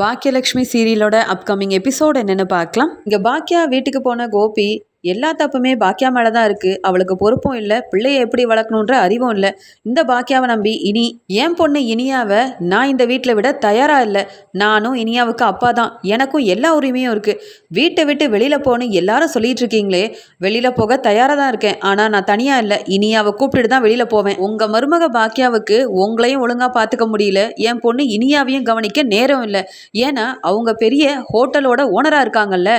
Bhagyalakshmi சீரியலோட upcoming episode என்னன்னு பார்க்கலாம். இங்கே பாக்கியா வீட்டுக்கு போன கோபி எல்லா தப்புமே பாக்கியா மேலே தான் இருக்குது அவளுக்கு பொறுப்பும் இல்லை பிள்ளையை எப்படி வளர்க்கணுன்ற அறிவும் இல்லை. இந்த பாக்கியாவை நம்பி இனி என் பொண்ணு இனியாவை நான் இந்த வீட்டில் விட தயாராக இல்லை. நானும் இனியாவுக்கு அப்பா தான். எனக்கும் எல்லா உரிமையும் இருக்குது வீட்டை விட்டு வெளியில் போகணும் எல்லாரும் சொல்லிட்டு இருக்கீங்களே வெளியில் போக தயாராக தான் இருக்கேன். ஆனால் நான் தனியாக இல்லை. இனியாவை கூப்பிட்டுட்டு தான் வெளியில் போவேன். உங்கள் மருமக பாக்கியாவுக்கு உங்களையும் ஒழுங்காக பார்த்துக்க முடியல. என் பொண்ணு இனியாவையும் கவனிக்க நேரம் இல்லை. ஏன்னா அவங்க பெரிய ஹோட்டலோட ஓனராக இருக்காங்கல்ல.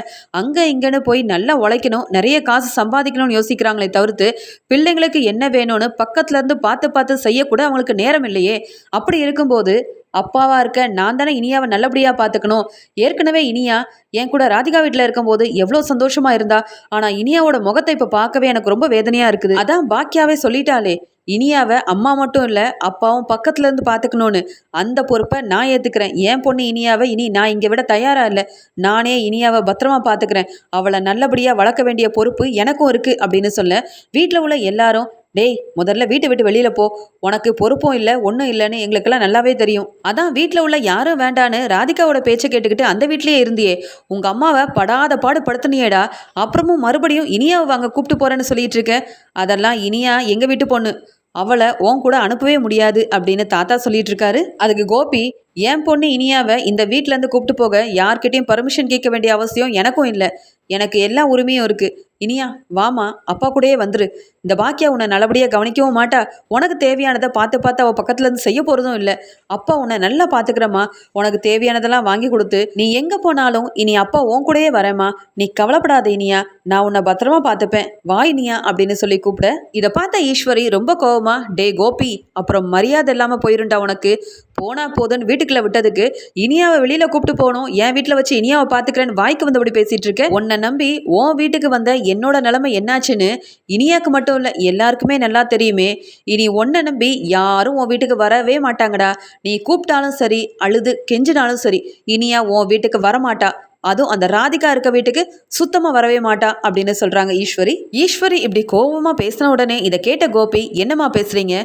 அங்கே இங்கேன்னு போய் நல்லா உழைக்கணும். நிறைய காசு சம்பாதிக்கணும்னு யோசிக்கிறாங்களே தவிர்த்து பிள்ளைங்களுக்கு என்ன வேணும்னு பக்கத்துல இருந்து பார்த்து பார்த்து செய்யக்கூட அவங்களுக்கு நேரம் இல்லையே. அப்படி இருக்கும்போது அப்பாவா இருக்க நான் தானே இனியாவை நல்லபடியாக பார்த்துக்கணும் ஏற்கனவே இனியா என் கூட ராதிகா வீட்டில் இருக்கும்போது எவ்வளோ சந்தோஷமா இருந்தா. ஆனால் இனியாவோட முகத்தை இப்போ பார்க்கவே எனக்கு ரொம்ப வேதனையாக இருக்குது. அதான் பாக்கியாவே சொல்லிட்டாளே. இனியாவை அம்மா மட்டும் இல்லை அப்பாவும் பக்கத்துலேருந்து பார்த்துக்கணும்னு அந்த பொறுப்பை நான் ஏற்றுக்கிறேன் என் பொண்ணு இனியாவை இனி நான் இங்கே விட தயாராக இல்லை. நானே இனியாவை பத்திரமா பார்த்துக்கிறேன் அவளை நல்லபடியாக வளர்க்க வேண்டிய பொறுப்பு எனக்கும் இருக்குது அப்படின்னு சொல்ல வீட்டில் உள்ள எல்லாரும் டேய் முதல்ல வீட்டை விட்டு வெளியில போ. உனக்கு பொறுப்பும் இல்லை ஒன்றும் இல்லைன்னு எங்களுக்கெல்லாம் நல்லாவே தெரியும். அதான் வீட்டில் உள்ள யாரும் வேண்டான்னு ராதிகாவோட பேச்சை கேட்டுக்கிட்டு அந்த வீட்லேயே இருந்தியே. உங்க அம்மாவை படாத பாடு படுத்துனியேடா. அப்புறமும் மறுபடியும் இனியாவை வாங்க கூப்பிட்டு போறேன்னு சொல்லிட்டு இருக்கேன். அதெல்லாம் இனியா எங்க வீட்டு பொண்ணு. அவளை உன் கூட அனுப்பவே முடியாது அப்படின்னு தாத்தா சொல்லிட்டு இருக்காரு. அதுக்கு கோபி என் பொண்ணு இனியாவை இந்த வீட்டிலேருந்து கூப்பிட்டு போக யார்கிட்டையும் பர்மிஷன் கேட்க வேண்டிய அவசியம் எனக்கும் இல்லை. எனக்கு எல்லா உரிமையும் இருக்குது இனியா வாமா அப்பா கூடயே வந்துரு. இந்த பாக்கியா உன்னை நல்லபடியாக கவனிக்கவும் மாட்டா. உனக்கு தேவையானதை பார்த்து பார்த்து அவள் பக்கத்துலேருந்து செய்ய போகிறதும் இல்லை. அப்பா உன்னை நல்லா பார்த்துக்கிறம்மா உனக்கு தேவையானதெல்லாம் வாங்கி கொடுத்து நீ எங்கே போனாலும் இனி அப்பா உன் கூடயே வரேம்மா. நீ கவலைப்படாத இனியா. நான் உன்னை பத்திரமா பார்த்துப்பேன் வா இனியா அப்படின்னு சொல்லி கூப்பிட இதை பார்த்த ஈஸ்வரி ரொம்ப கோவமா டே கோபி அப்புறம் மரியாதை இல்லாமல் போயிருண்டா உனக்கு. போனா போதுன்னு வீட்டுக்குள்ள விட்டதுக்கு இனியாவை வெளியில கூப்பிட்டு போகணும். என் வீட்டில் வச்சு இனியாவை பார்த்துக்கிறேன்னு வாய்க்கு வந்தபடி பேசிட்டு இருக்க உன்னை நம்பி உன் வீட்டுக்கு வந்த என்னோட நிலைமை என்னாச்சுன்னு இனியாக்கு மட்டும் இல்லை எல்லாருக்குமே நல்லா தெரியுமே. இனி உன்னை நம்பி யாரும் உன் வீட்டுக்கு வரவே மாட்டாங்கடா. நீ கூப்பிட்டாலும் சரி அழுது கெஞ்சினாலும் சரி இனியா உன் வீட்டுக்கு வரமாட்டா. அதுவும் அந்த ராதிகா இருக்க வீட்டுக்கு சுத்தமாக வரவே மாட்டா அப்படின்னு சொல்கிறாங்க ஈஸ்வரி. ஈஸ்வரி இப்படி கோபமாக பேசின உடனே இதை கேட்ட கோபி என்னம்மா பேசுகிறீங்க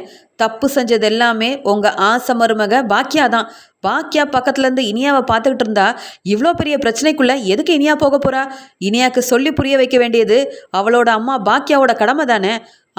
தப்பு செஞ்சது எல்லாமே உங்கள் ஆசை மருமக பாக்கியா தான். பாக்கியா பக்கத்துலேருந்து இனியாவை பார்த்துக்கிட்டு இருந்தா இவ்வளோ பெரிய பிரச்சனைக்குள்ளே எதுக்கு இனியா போக போறா? இனியாவுக்கு சொல்லி புரிய வைக்க வேண்டியது அவளோட அம்மா பாக்கியாவோட கடமை தானே.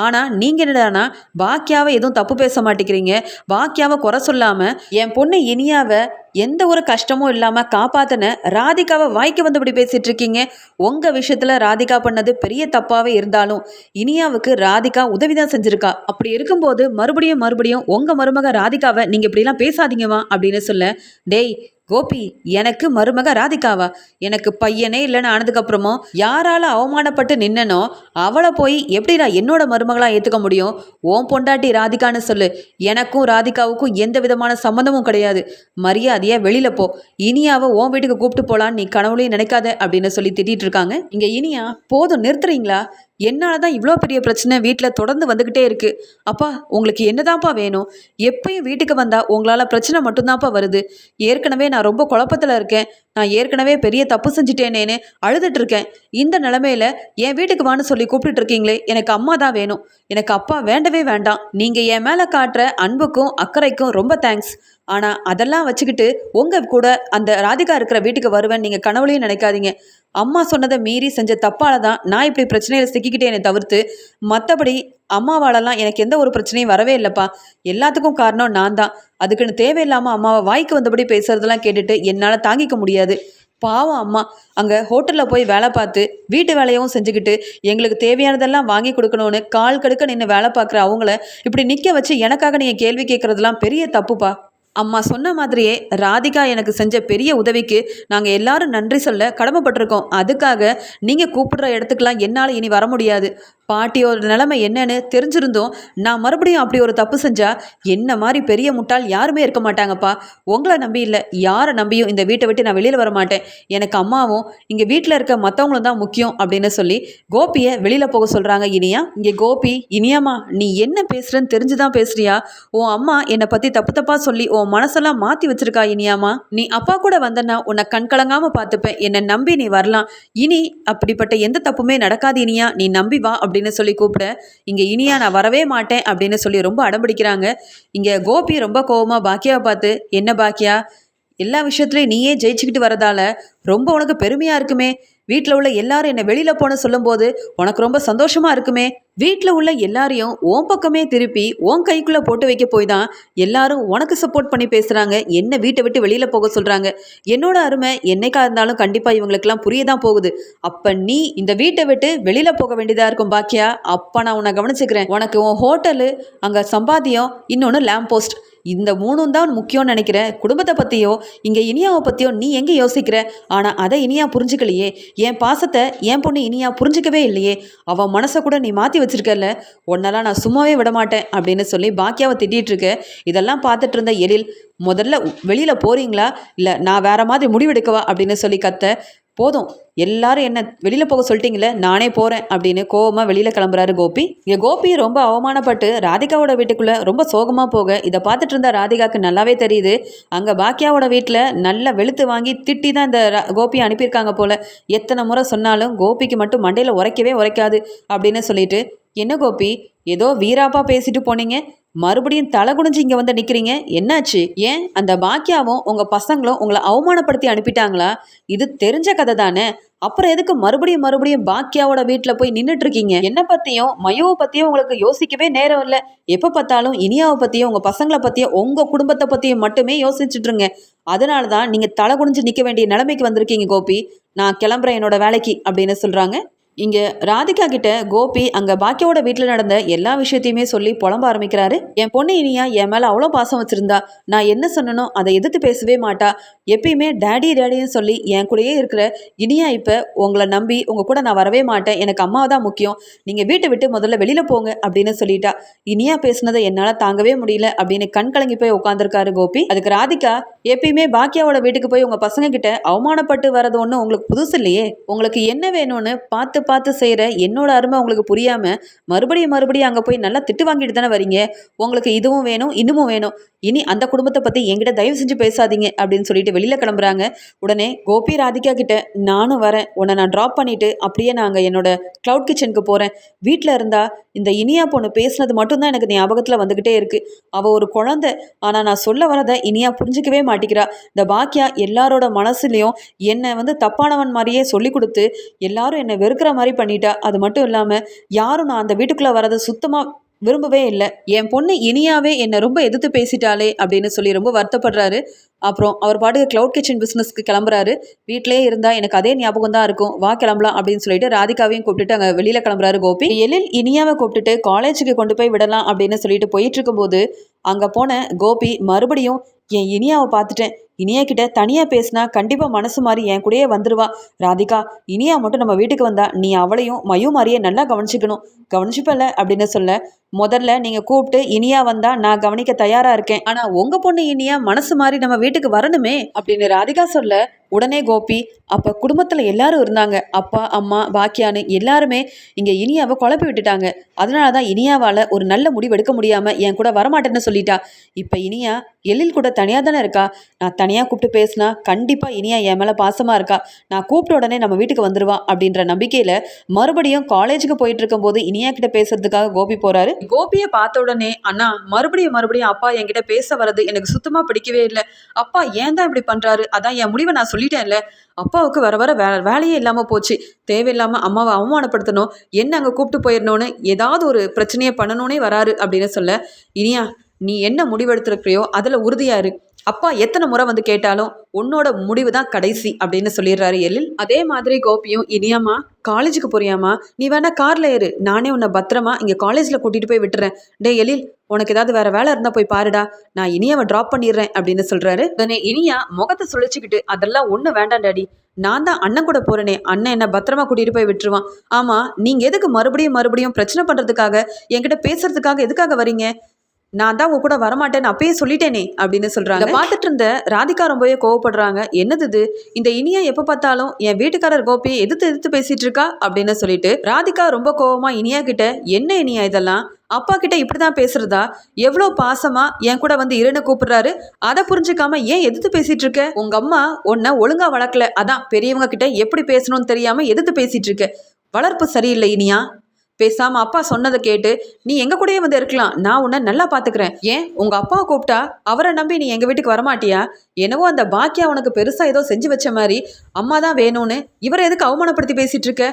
ஆனால் நீங்கள் என்னடானா பாக்கியாவை எதுவும் தப்பு பேச மாட்டேங்கிறீங்க. பாக்கியாவை குறை சொல்லாமல் என் பொண்ணு இனியாவை எந்த ஒரு கஷ்டமும் இல்லாமல் காப்பாத்தின ராதிகாவை வாய்க்கு வந்தபடி பேசிட்டு இருக்கீங்க. உங்கள் விஷயத்தில் ராதிகா பண்ணது பெரிய தப்பாகவே இருந்தாலும் இனியாவுக்கு ராதிகா உதவி தான் செஞ்சிருக்கா. அப்படி இருக்கும்போது மறுபடியும் மறுபடியும் உங்கள் மருமக ராதிகாவை நீங்கள் இப்படிலாம் பேசாதீங்கம்மா அப்படின்னு சொல்ல டேய் கோபி எனக்கு மருமக ராதிகாவா? எனக்கு பையனே இல்லைன்னு ஆனதுக்கப்புறமும் யாரால அவமானப்பட்டு நின்னனோ அவளை போய் எப்படிடா என்னோட மருமகளாக ஏற்றுக்க முடியும்? ஓம் பொண்டாட்டி ராதிகான்னு சொல்லு. எனக்கும் ராதிகாவுக்கும் எந்த விதமான சம்மந்தமும் கிடையாது. மரியாதையாக வெளியில் போ. இனியாவை உன் வீட்டுக்கு கூப்பிட்டு போகலான்னு நீ கனவுலையும் நினைக்காத அப்படின்னு சொல்லி திட்டிகிட்டு இருக்காங்க. இங்கே இனியா போதும் நிறுத்துறீங்களா? என்னால் தான் இவ்வளோ பெரிய பிரச்சனை வீட்டில் தொடர்ந்து வந்துக்கிட்டே இருக்கு. அப்பா உங்களுக்கு என்னதான்ப்பா வேணும்? எப்பயும் வீட்டுக்கு வந்தால் உங்களால் பிரச்சனை மட்டும்தான்ப்பா வருது. ஏற்கனவே நான் ரொம்ப குழப்பத்தில் இருக்கேன். நான் ஏற்கனவே பெரிய தப்பு செஞ்சுட்டேனேன்னு அழுதுட்டு இருக்கேன் இந்த நிலமையில என் வீட்டுக்கு வான்னு சொல்லி கூப்பிட்டு இருக்கீங்களே எனக்கு அம்மா தான் வேணும். எனக்கு அப்பா வேண்டவே வேண்டாம். நீங்கள் என் மேலே காட்டுற அன்புக்கும் அக்கறைக்கும் ரொம்ப தேங்க்ஸ் ஆனால் அதெல்லாம் வச்சுக்கிட்டு உங்கள் கூட அந்த ராதிகா இருக்கிற வீட்டுக்கு வருவேன் நீங்கள் கனவுலையும் நினைக்காதீங்க. அம்மா சொன்னதை மீறி செஞ்ச தப்பால தான் நான் இப்படி பிரச்சனையில் சிக்கிக்கிட்டேனே தவிர்த்து மற்றபடி அம்மாவாலலாம் எனக்கு எந்த ஒரு பிரச்சனையும் வரவே இல்லைப்பா. எல்லாத்துக்கும் காரணம் நான் தான் அதுக்குன்னு தேவையில்லாமல் அம்மாவை வாய்க்கு வந்தபடி பேசுறதெல்லாம் கேட்டுட்டு என்னால் தாங்கிக்க முடியாது. பாவம் அம்மா. அங்கே ஹோட்டலில் போய் வேலை பார்த்து வீட்டு வேலையும் செஞ்சுக்கிட்டு எங்களுக்கு தேவையானதெல்லாம் வாங்கி கொடுக்கணும்னு கால் கடுக்க நின்று வேலை பார்க்குற அவங்கள இப்படி நிற்க வச்சு எனக்காக நீங்கள் கேள்வி கேட்குறதெல்லாம் பெரிய தப்புப்பா. அம்மா சொன்ன மாதிரியே ராதிகா எனக்கு செஞ்ச பெரிய உதவிக்கு நாங்கள் எல்லாரும் நன்றி சொல்ல கடமைப்பட்டிருக்கோம். அதுக்காக நீங்கள் கூப்பிடுற இடத்துக்குலாம் என்னால் இனி வர முடியாது. பாட்டியோட நிலைமை என்னன்னு தெரிஞ்சிருந்தோம். நான் மறுபடியும் அப்படி ஒரு தப்பு செஞ்சா என்ன மாதிரி பெரிய முட்டாள் யாருமே இருக்க மாட்டாங்கப்பா. உங்களை நம்பி இல்லை யாரை நம்பியும் இந்த வீட்டை விட்டு நான் வெளியில் வர மாட்டேன். எனக்கு அம்மாவும் இங்கே வீட்டில் இருக்க மற்றவங்களும் தான் முக்கியம் அப்படின்னு சொல்லி கோபியை வெளியில் போக சொல்கிறாங்க இனியா. இங்கே கோபி இனியாம்மா நீ என்ன பேசுகிறேன்னு தெரிஞ்சு தான் பேசுறியா? உன் அம்மா என்னை பற்றி தப்பு தப்பாக சொல்லி உன் மனசெல்லாம் மாற்றி வச்சிருக்கா இனியாம்மா? நீ அப்பா கூட வந்தனா உன்னை கண் கலங்காமல் பார்த்துப்பேன். என்னை நம்பி நீ வரலாம். இனி அப்படிப்பட்ட எந்த தப்புமே நடக்காது இனியா. நீ நம்பி வா அப்படின்னு சொல்லி கூப்பிட இங்கே இனியா நான் வரவே மாட்டேன் அப்படின்னு சொல்லி ரொம்ப அடம்பிடிக்கிறாங்க. இங்கே கோபி ரொம்ப கோவமாக பாக்கியாவை பார்த்து என்ன பாக்கியா எல்லா விஷயத்துலையும் நீயே ஜெயிச்சுக்கிட்டு வரதால ரொம்ப உனக்கு பெருமையாக இருக்குமே. வீட்டில் உள்ள எல்லாரும் என்னை வெளியில் போன சொல்லும்போது உனக்கு ரொம்ப சந்தோஷமாக இருக்குமே. வீட்டில் உள்ள எல்லாரையும் ஓன் பக்கமே திருப்பி ஓன் கைக்குள்ளே போட்டு வைக்க போய் தான் எல்லாரும் உனக்கு சப்போர்ட் பண்ணி பேசுகிறாங்க என்ன வீட்டை விட்டு வெளியில் போக சொல்கிறாங்க என்னோட அருமை என்னைக்கா இருந்தாலும் கண்டிப்பாக இவங்களுக்கெல்லாம் புரிய தான் போகுது. அப்போ நீ இந்த வீட்டை விட்டு வெளியில் போக வேண்டியதாக இருக்கும் பாக்கியா? அப்போ நான் உன்னை கவனிச்சுக்கிறேன். உனக்கு உன் ஹோட்டலு அங்கே சம்பாத்தியம் இன்னொன்று லேம்ப் போஸ்ட் இந்த மூணும் தான் முக்கியம்னு நினைக்கிறேன். குடும்பத்தை பற்றியோ இங்கே இனியாவை பற்றியோ நீ எங்கே யோசிக்கிற? ஆனால் அதை இனியா புரிஞ்சுக்கலையே. என் பாசத்தை என் பொண்ணு இனியா புரிஞ்சிக்கவே இல்லையே. அவன் மனசை கூட நீ மாற்றி வச்சிருக்கல உன்னெல்லாம் நான் சும்மாவே விட மாட்டேன் அப்படின்னு சொல்லி பாக்கியாவை திட்டிகிட்டு இருக்க. இதெல்லாம் பார்த்துட்டு இருந்த எழில் முதல்ல வெளியில் போகிறீங்களா இல்லை நான் வேற மாதிரி முடிவெடுக்கவா? அப்படின்னு சொல்லி கத்த. போதும். எல்லாரும் என்ன வெளியில் போக சொல்லிட்டீங்களே நானே போகிறேன் அப்படின்னு கோவமாக வெளியில் கிளம்புறாரு கோபி. இங்கே கோபி ரொம்ப அவமானப்பட்டு ராதிகாவோட வீட்டுக்குள்ளே ரொம்ப சோகமாக போக இதை பார்த்துட்டு இருந்த ராதிகாவுக்கு நல்லாவே தெரியுது. அங்கே பாக்கியாவோட வீட்டில் நல்லா வெளுத்து வாங்கி திட்டி தான் இந்த கோபியை அனுப்பியிருக்காங்க போல். எத்தனை முறை சொன்னாலும் கோபிக்கு மட்டும் மண்டையில் உரைக்கவே உரைக்காது அப்படின்னு சொல்லிட்டு என்ன கோபி? ஏதோ வீராப்பா பேசிட்டு போனீங்க. மறுபடியும் தலை குனிஞ்சு இங்கே வந்து நிற்கிறீங்க என்னாச்சு? ஏன்? அந்த பாக்கியாவும் உங்கள் பசங்களும் உங்களை அவமானப்படுத்தி அனுப்பிட்டாங்களா? இது தெரிஞ்ச கதை தானே? அப்புறம் எதுக்கு மறுபடியும் மறுபடியும் பாக்கியாவோட வீட்டில் போய் நின்றுட்டு இருக்கீங்க? என்ன பற்றியும் மயோவை பற்றியும் உங்களுக்கு யோசிக்கவே நேரம் இல்லை. எப்போ பார்த்தாலும் இனியாவை பற்றியும் உங்கள் பசங்களை பற்றியும் உங்கள் குடும்பத்தை பற்றியும் மட்டுமே யோசிச்சுட்ருங்க. அதனால தான் நீங்கள் தலை குனிஞ்சு நிற்க வேண்டிய நிலைமைக்கு வந்திருக்கீங்க கோபி. நான் கிளம்புறேன் என்னோட வேலைக்கு அப்படின்னு சொல்கிறாங்க இங்கே ராதிகா கிட்ட கோபி அங்கே பாக்கியோட வீட்டில் நடந்த எல்லா விஷயத்தையுமே சொல்லி புலம்ப ஆரம்பிக்கிறாரு. என் பொண்ணு இனியா என் மேலே அவ்வளோ பாசம் வச்சுருந்தா நான் என்ன சொன்னனோ அதை எதிர்த்து பேசவே மாட்டா. எப்பயுமே டேடி டேடின்னு சொல்லி என் கூடயே இருக்கிற இனியா இப்போ உங்களை நம்பி உங்கள் கூட நான் வரவே மாட்டேன். எனக்கு அம்மா தான் முக்கியம். நீங்கள் வீட்டை விட்டு முதல்ல வெளியில் போங்க அப்படின்னு சொல்லிட்டா. இனியா பேசுனதை என்னால் தாங்கவே முடியல அப்படின்னு கண் கலங்கி போய் உட்காந்துருக்காரு கோபி. அதுக்கு ராதிகா எப்பயுமே பாக்கியாவோட வீட்டுக்கு போய் உங்கள் பசங்க கிட்ட அவமானப்பட்டு வரது ஒன்றும் உங்களுக்கு புதுசு இல்லையே. உங்களுக்கு என்ன வேணும்னு பார்த்து பார்த்து செய்கிற என்னோட அருமை உங்களுக்கு புரியாமல் மறுபடியும் மறுபடியும் அங்கே போய் நல்லா திட்டு வாங்கிட்டு தானே வரீங்க. உங்களுக்கு இதுவும் வேணும் இன்னமும் வேணும். இனி அந்த குடும்பத்தை பற்றி என்கிட்ட தயவு செஞ்சு பேசாதீங்க அப்படின்னு சொல்லிட்டு வெளியில் கிளம்புறாங்க. உடனே கோபி ராதிகா கிட்ட நானும் வரேன். உன்னை நான் ட்ராப் பண்ணிவிட்டு அப்படியே நாங்கள் என்னோட க்ளவுட் கிச்சனுக்கு போகிறேன் வீட்டில் இருந்தால் இந்த இனியா பொண்ணு பேசுனது மட்டும்தான் எனக்கு ஞாபகத்தில் வந்துக்கிட்டே இருக்குது அவள் ஒரு குழந்தை. ஆனால் நான் சொல்ல வரதை இனியா புரிஞ்சிக்கவே மாட்டேங்கிறா. இந்த பாக்கியா எல்லாரோட மனசுலேயும் என்னை வந்து தப்பானவன் மாதிரியே சொல்லி கொடுத்து எல்லாரும் என்னை வெறுக்கிற மாதிரி பண்ணிட்டா. அது மட்டும் இல்லாமல் யாரும் நான் அந்த வீட்டுக்குள்ளே வரதை சுத்தமாக விரும்பவே இல்லை. என் பொண்ணு இனியாவே என்னை ரொம்ப எதிர்த்து பேசிட்டாளே அப்படின்னு சொல்லி ரொம்ப வருத்தப்படுறாரு. அப்புறம் அவர் பாட்டுக்கு க்ளவுட் கிச்சன் பிஸ்னஸ்க்கு கிளம்புறாரு. வீட்டிலே இருந்தால் எனக்கு அதே ஞாபகம் தான் இருக்கும். வா கிளம்பலாம் அப்படின்னு சொல்லிட்டு ராதிகாவையும் கூப்பிட்டுட்டு அங்கே வெளியில் கிளம்புறாரு கோபி. எழில் இனியாவை கூப்பிட்டுட்டு காலேஜுக்கு கொண்டு போய் விடலாம் அப்படின்னு சொல்லிட்டு போயிட்டு இருக்கும்போது அங்கே போன கோபி மறுபடியும் என் இனியாவை பார்த்துட்டேன். இனியா கிட்ட தனியாக பேசினா கண்டிப்பாக மனசு மாதிரி என் கூடயே வந்துடுவா ராதிகா இனியா மட்டும் நம்ம வீட்டுக்கு வந்தா நீ அவளையும் மயு மாதிரியே நல்லா கவனிச்சுக்கணும். கவனிச்சுப்பல அப்படின்னு சொல்ல முதல்ல நீங்கள் கூப்பிட்டு இனியா வந்தா நான் கவனிக்க தயாராக இருக்கேன். ஆனால் உங்கள் பொண்ணு இனியா மனசு மாதிரி நம்ம வீட்டுக்கு வரணுமே அப்படின்னு ராதிகா சொல்ல உடனே கோபி அப்போ குடும்பத்தில் எல்லாரும் இருந்தாங்க. அப்பா அம்மா பாக்கியான்னு எல்லாருமே இங்கே இனியாவை குழப்பி விட்டுட்டாங்க. அதனால தான் இனியாவால் ஒரு நல்ல முடிவு எடுக்க முடியாமல் என் கூட வரமாட்டேன்னு சொல்லிட்டா. இப்போ இனியா எழில் கூட தனியாக தானே இருக்கா? நான் தனியாக கூப்பிட்டு பேசினா கண்டிப்பாக இனியா என் மேலே பாசமாக இருக்கா? நான் கூப்பிட்ட உடனே நம்ம வீட்டுக்கு வந்துடுவா அப்படின்ற நம்பிக்கையில் மறுபடியும் காலேஜுக்கு போயிட்டு இருக்கும்போது இனியா கிட்ட பேசுறதுக்காக கோபி போகிறாரு கோபியை பார்த்த உடனே அண்ணா மறுபடியும் மறுபடியும் அப்பா என்கிட்ட பேச வர்றது எனக்கு சுத்தமாக பிடிக்கவே இல்லை. அப்பா ஏன் தான் இப்படி பண்ணுறாரு அதான் என் முடிவை நான் சொல்லிட்டேன்ல. அப்பாவுக்கு வர வர வே வேலையே இல்லாமல் போச்சு. தேவையில்லாமல் அம்மாவை அவமானப்படுத்தணும். என்ன அங்கே கூப்பிட்டு போயிடணும்னு ஏதாவது ஒரு பிரச்சனையை பண்ணணுன்னே வராரு அப்படின்னு சொல்ல இனியா நீ என்ன முடிவெடுத்திருக்கிறியோ அதில் உறுதியாக இரு. அப்பா எத்தனை முறை வந்து கேட்டாலும் உன்னோட முடிவு தான் கடைசி அப்படின்னு சொல்லிடுறாரு எழில். அதே மாதிரி கோபியும் இனியாமா காலேஜுக்கு போறியாமா நீ வேணா கார்ல ஏறு. நானே உன்னை பத்திரமா இங்கே காலேஜில் கூட்டிகிட்டு போய் விட்டுறேன். டே எழில் உனக்கு ஏதாவது வேற வேலை இருந்தால் போய் பாருடா. நான் இனியாவை ட்ராப் பண்ணிடுறேன் அப்படின்னு சொல்றாரு. உடனே இனியா முகத்தை சுழிச்சுக்கிட்டு அதெல்லாம் ஒன்றும் வேண்டாம் டாடி. நான் தான் அண்ணன் கூட போறேனே. அண்ணன் என்ன பத்திரமா கூட்டிட்டு போய் விட்டுருவான். ஆமா நீங்க எதுக்கு மறுபடியும் மறுபடியும் பிரச்சனை பண்றதுக்காக என்கிட்ட பேசுறதுக்காக எதுக்காக வரீங்க? நான் தான் உங்க கூட வரமாட்டேன்னு அப்பயே சொல்லிட்டேனே அப்படின்னு சொல்றாங்க. பார்த்துட்டு இருந்த ராதிகா ரொம்பவே கோவப்படுறாங்க. என்னது இது? இந்த இனியா எப்ப பார்த்தாலும் என் வீட்டுக்காரர் கோபி எதிர்த்து எதிர்த்து பேசிட்டு இருக்கா? அப்படின்னு சொல்லிட்டு ராதிகா ரொம்ப கோவமா இனியா கிட்ட என்ன இனியா இதெல்லாம்? அப்பா கிட்ட இப்படிதான் பேசுறதா? எவ்வளோ பாசமா என் கூட வந்து இருன்னு கூப்பிடுறாரு? அதை புரிஞ்சுக்காம ஏன் எதிர்த்து பேசிட்டு இருக்க? உங்க அம்மா உன்னை ஒழுங்கா வளர்க்கல. அதான் பெரியவங்க கிட்ட எப்படி பேசணும்னு தெரியாம எதிர்த்து பேசிட்டு இருக்க. வளர்ப்பு சரியில்லை இனியா. பேசாம அப்பா சொன்னதை கேட்டு நீ எங்க கூடயே வந்து இருக்கலாம். நான் உன்னை நல்லா பாத்துக்கிறேன். ஏன்? உங்க அப்பாவை கூப்பிட்டா அவரை நம்பி நீ எங்க வீட்டுக்கு வரமாட்டியா? என்னவோ அந்த பாக்கியா உனக்கு பெருசா ஏதோ செஞ்சு வச்ச மாதிரி அம்மா தான் வேணும்னு. இவரை எதுக்கு அவமானப்படுத்தி பேசிட்டு இருக்க?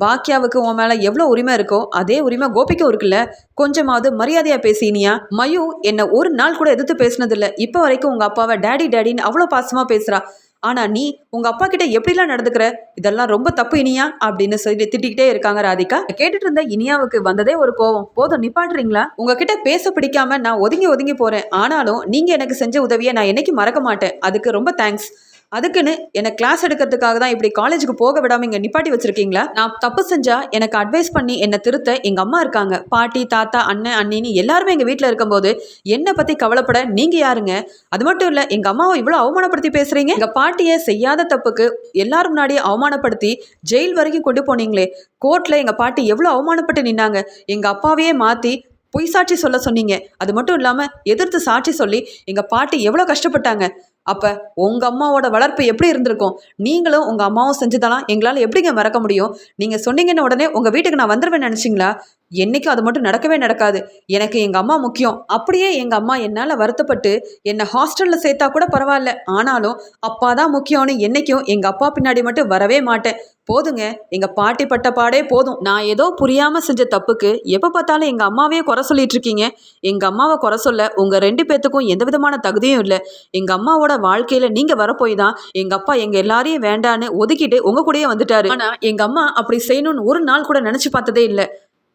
பாக்கியாவுக்கு உன் மேல எவ்வளோ உரிமை இருக்கோ அதே உரிமை கோபிக்கும் இருக்குல்ல. கொஞ்சமாவது மரியாதையா பேசினியா? மயு என்ன ஒரு நாள் கூட எதிர்த்து பேசினதில்ல. இப்போ வரைக்கும் உங்க அப்பாவை டேடி டேடின்னு அவ்வளோ பாசமா பேசுறா. ஆனா நீ உங்க அப்பா கிட்ட எப்படிலாம் நடந்துக்கிற? இதெல்லாம் ரொம்ப தப்பு இனியா? அப்படின்னு சொல்லி திட்டிக்கிட்டே இருக்காங்க ராதிகா. கேட்டுட்டு இருந்த இனியாவுக்கு வந்ததே ஒரு கோவம். போதும் நிப்பாட்டுறீங்களா? உங்ககிட்ட பேச பிடிக்காம நான் ஒதுங்கி ஒதுங்கி போறேன். ஆனாலும் நீங்க எனக்கு செஞ்ச உதவியை நான் என்னைக்கு மறக்க மாட்டேன். அதுக்கு ரொம்ப தேங்க்ஸ் அதுக்குன்னு என்னை கிளாஸ் எடுக்கிறதுக்காக தான் இப்படி காலேஜுக்கு போக விடாம இங்க நிப்பாட்டி வச்சிருக்கீங்களா? நான் தப்பு செஞ்சா எனக்கு அட்வைஸ் பண்ணி என்னை திருத்த எங்க அம்மா இருக்காங்க. பாட்டி தாத்தா அண்ணன் அண்ணின்னு எல்லாருமே எங்க வீட்டில் இருக்கும்போது என்னை பத்தி கவலைப்பட நீங்க யாருங்க? அது மட்டும் இல்ல எங்க அம்மாவை இவ்வளவு அவமானப்படுத்தி பேசுறீங்க? எங்க பாட்டியை செய்யாத தப்புக்கு எல்லாரும் முன்னாடியே அவமானப்படுத்தி ஜெயில் வரைக்கும் கொண்டு போனீங்களே. கோர்ட்ல எங்க பாட்டி எவ்வளவு அவமானப்பட்டு நின்னாங்க? எங்க அப்பாவையே மாத்தி பொய் சாட்சி சொல்ல சொன்னீங்க. அது மட்டும் இல்லாம எதிர்த்து சாட்சி சொல்லி எங்க பாட்டி எவ்வளவு கஷ்டப்பட்டாங்க? அப்ப உங்க அம்மாவோட வளர்ப்பு எப்படி இருந்திருக்கும்? நீங்களும் உங்க அம்மாவும் செஞ்சதெல்லாம் எங்களால எப்படிங்க மறக்க முடியும்? நீங்க சொன்னீங்கன்னு உடனே உங்க வீட்டுக்கு நான் வந்துருவேன் நினைச்சீங்களா? என்னைக்கும் அது மட்டும் நடக்கவே நடக்காது. எனக்கு எங்கள் அம்மா முக்கியம். அப்படியே எங்கள் அம்மா என்னால் வருத்தப்பட்டு என்னை ஹாஸ்டலில் சேர்த்தா கூட பரவாயில்ல. ஆனாலும் அப்பா தான் முக்கியம்னு என்றைக்கும் எங்கள் அப்பா பின்னாடி மட்டும் வரவே மாட்டேன். போதுங்க. எங்கள் பாட்டி பட்ட பாடே போதும். நான் ஏதோ புரியாமல் செஞ்ச தப்புக்கு எப்போ பார்த்தாலும் எங்கள் அம்மாவே குறை சொல்லிட்டு இருக்கீங்க. எங்கள் அம்மாவை குறை சொல்ல உங்கள் ரெண்டு பேத்துக்கும் எந்த விதமான தகுதியும் இல்லை. எங்கள் அம்மாவோட வாழ்க்கையில் நீங்கள் வரப்போய் தான் எங்கள் அப்பா எங்கள் எல்லாரையும் வேண்டான்னு ஒதுக்கிட்டு உங்கள் கூடயே வந்துட்டாரு. ஆனால் எங்கள் அம்மா அப்படி செய்யணும்னு ஒரு நாள் கூட நினச்சி பார்த்ததே இல்லை.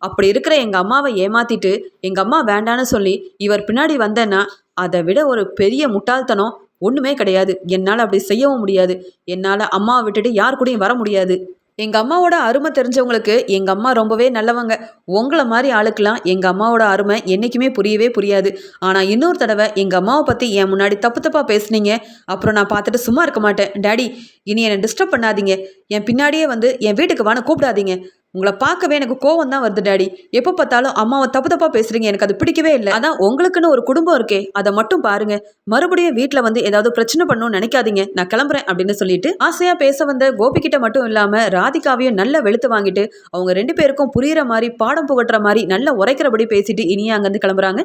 அப்படி இருக்கிற எங்கள் அம்மாவை ஏமாத்திட்டு எங்கள் அம்மா வேண்டான்னு சொல்லி இவர் பின்னாடி வந்தேன்னா அதை விட ஒரு பெரிய முட்டாள்தனம் ஒன்றுமே கிடையாது. என்னால் அப்படி செய்யவும் முடியாது. என்னால் அம்மாவை விட்டுட்டு யார் கூடயும் வர முடியாது. எங்கள் அம்மாவோட அருமை தெரிஞ்சவங்களுக்கு எங்கள் அம்மா ரொம்பவே நல்லவங்க. உங்களை மாதிரி ஆளுக்கெல்லாம் எங்கள் அம்மாவோட அருமை என்றைக்குமே புரியவே புரியாது. ஆனால் இன்னொரு தடவை எங்கள் அம்மாவை பற்றி என் முன்னாடி தப்பு தப்பாக பேசுனீங்க அப்புறம் நான் பார்த்துட்டு சும்மா இருக்க மாட்டேன். டேடி இனி என்னை டிஸ்டர்ப் பண்ணாதீங்க. என் பின்னாடியே வந்து என் வீட்டுக்கு வான கூப்பிடாதீங்க. உங்களை பார்க்கவே எனக்கு கோவம் தான் வருது டாடி. எப்போ பார்த்தாலும் அம்மாவை தப்பு தப்பா பேசுறீங்க எனக்கு அது பிடிக்கவே இல்லை. அதான் உங்களுக்குன்னு ஒரு குடும்பம் இருக்கே அதை மட்டும் பாருங்க. மறுபடியும் வீட்டில் வந்து ஏதாவது பிரச்சனை பண்ணணும்னு நினைக்காதீங்க. நான் கிளம்புறேன் அப்படின்னு சொல்லிட்டு ஆசையா பேச வந்த கோபிக்கிட்ட மட்டும் இல்லாம ராதிகாவையும் நல்ல வெளுத்து வாங்கிட்டு அவங்க ரெண்டு பேருக்கும் புரியுற மாதிரி பாடம் புகட்டுற மாதிரி நல்ல உரைக்கிறபடி பேசிட்டு இனியா அங்கேருந்து கிளம்புறாங்க.